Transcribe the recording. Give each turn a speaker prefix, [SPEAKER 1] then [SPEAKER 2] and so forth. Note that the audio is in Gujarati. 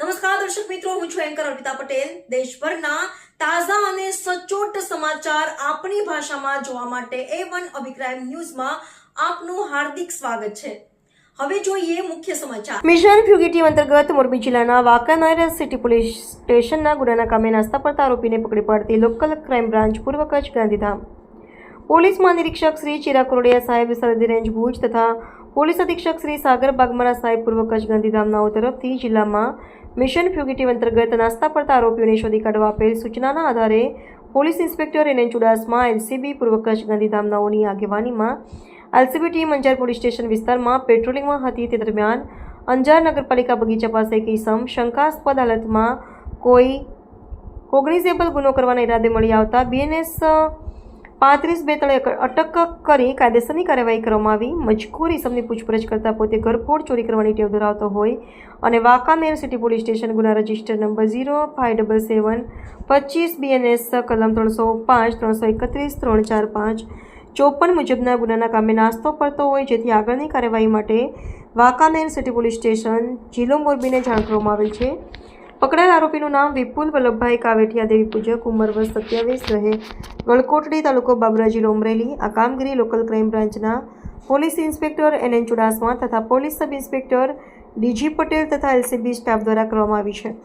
[SPEAKER 1] નમસ્કાર, દર્શક મિત્રો, હું છું એન્કર અર્પિતા પટેલ. દેશભરના તાજા અને સચોટ સમાચાર આપણી ભાષામાં જોવા માટે એ વન અભિપ્રાય ન્યૂઝમાં આપનું હાર્દિક સ્વાગત છે. હવે જોઈએ મુખ્ય સમાચાર. મિશન ફ્યુગેટિવ અંતર્ગત મોરબી જિલ્લાના વાંકાનેર સિટી પોલીસ સ્ટેશનના ગુનાના કામે નાસ્તા પડતા આરોપીને પકડી પાડતી લોકલ ક્રાઇમ બ્રાન્ચ પૂર્વ કચ્છ ગાંધીધામ. પોલીસ મહાનિરીક્ષક શ્રી ચિરાગ કોરડિયા સાહેબ સરહદી રેન્જ ભુજ તથા પોલીસ અધિક્ષક શ્રી સાગર બાગમારા સાહેબ પૂર્વ કચ્છ ગાંધીધામનાઓ તરફથી જિલ્લામાં મિશન ફ્યુગેટિવ અંતર્ગત નાસ્તા પડતા આરોપીઓને શોધી કાઢવા આપેલ સૂચનાના આધારે police inspector N Chudasama, LCB, પૂર્વ કચ્છ ગાંધીધામનાઓની આગેવાનીમાં LCB team Anjar police station વિસ્તારમાં પેટ્રોલિંગમાં હતી. તે દરમિયાન અંજાર નગરપાલિકા બગીચા પાસે એક ઈસમ શંકાસ્પદ હાલતમાં કોઈ કોગ્નિઝેબલ ગુનો કરવાના ઈરાદે મળી આવતા બીએનએસ પાંત્રીસ બે તળે અટક કરી કાયદેસરની કાર્યવાહી કરવામાં આવી. મજકૂર ઇસમની પૂછપરછ કરતાં પોતે ઘરફોડ ચોરી કરવાની ટેવ ધરાવતો હોય અને વાંકાનેર સિટી પોલીસ સ્ટેશન ગુના register number zero five double seven પચીસ બીએનએસ કલમ ત્રણસો પાંચ, ત્રણસો એકત્રીસ, ત્રણ ચાર પાંચ ચોપન મુજબના ગુનાના કામે નાસ્તો પડતો હોય જેથી આગળની કાર્યવાહી માટે વાંકાનેર સિટી પોલીસ સ્ટેશન જિલ્લો મોરબીને જાણ કરવામાં આવેલ છે. પકડાયેલ આરોપીનું નામ વિપુલ વલ્લભભાઈ કાવેઠિયા દેવી પૂજક ઉંમર વર્ષ સત્યાવીસ રહે. ગળકોટડી તાલુકો બાબરાજી લોમરેલી આ કામગીરી લોકલ ક્રાઇમ બ્રાન્ચના police inspector N N Chudasama તથા police sub inspector DG Patel તથા એલસીબી સ્ટાફ દ્વારા કરવામાં આવી છે.